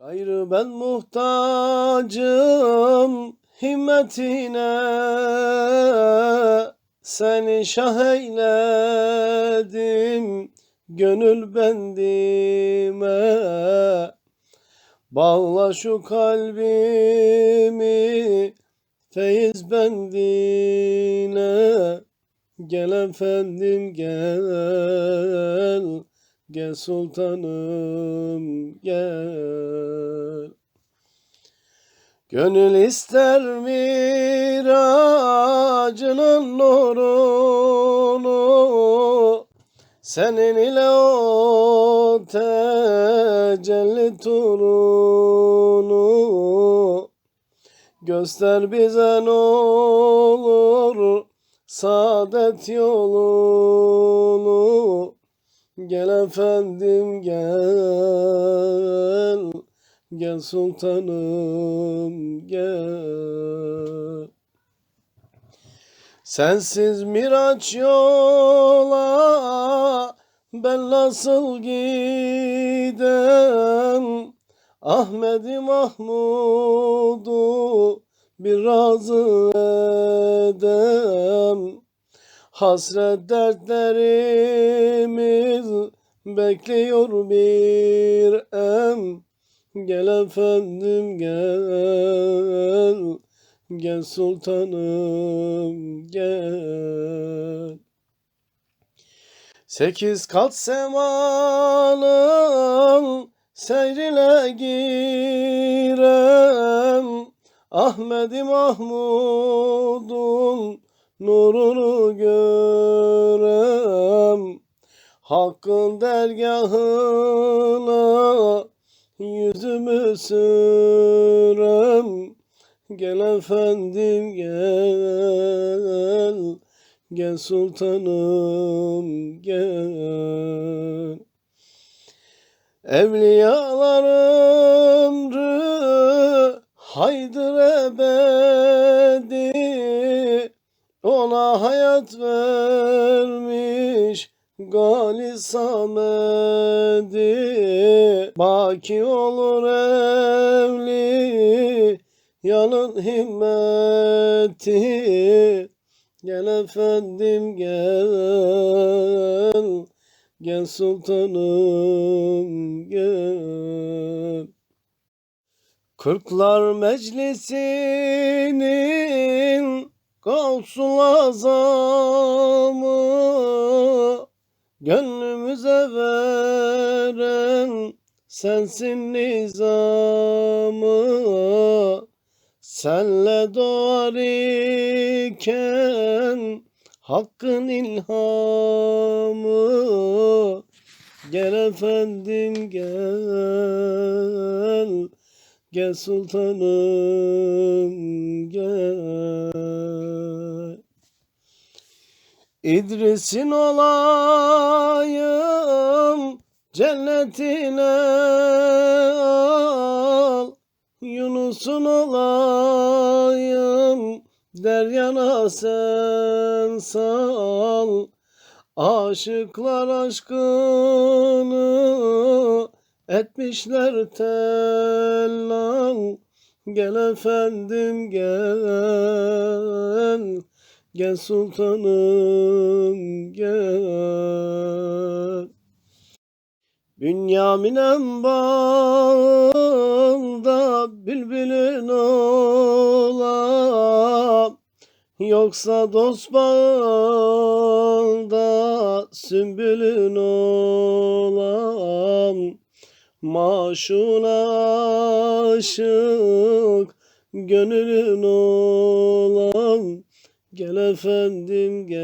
Gayrı ben muhtacım himmetine. Seni şah eyledim gönül bendime. Bağla şu kalbimi feyiz bendine. Gel efendim gel Gel sultanım gel. Gönül ister miracının nurunu Senin ile o tecelli turunu. Göster bize ne olur saadet yolunu Gel efendim gel. Gel sultanım gel. Sensiz miraç yola ben nasıl gidem? Ahmedi Mahmud'u bir razı Hasret dertlerimiz bekliyor bir em. Gel efendim gel. Gel sultanım gel. Sekiz kat semanın seyrine girem. Ahmedi Mahmud'un nurunu görem. Hakkın dergahına yüzümü sürem. Gel efendim gel. Gel sultanım gel. Evliyaların ömrü haydır ebedi Ona hayat vermiş Gali Samedi. Baki olur evli Yanın himmeti. Gel efendim gel. Gel sultanım gel. Kırklar meclisinin Gavsul azamı Gönlümüze veren sensin nizamı. Senle doğar iken hakkın ilhamı. Gel efendim gel Gel sultanım İdris'in olayım cennetine al. Yunus'un olayım deryana sen sal. Aşıklar aşkını etmişler tellal. Gel efendim gel Gel sultanım gel. Bünyamin bağında bülbülün ola. Yoksa dost bağında sümbülün olam Maşuna aşık gönlün olam Gel efendim gel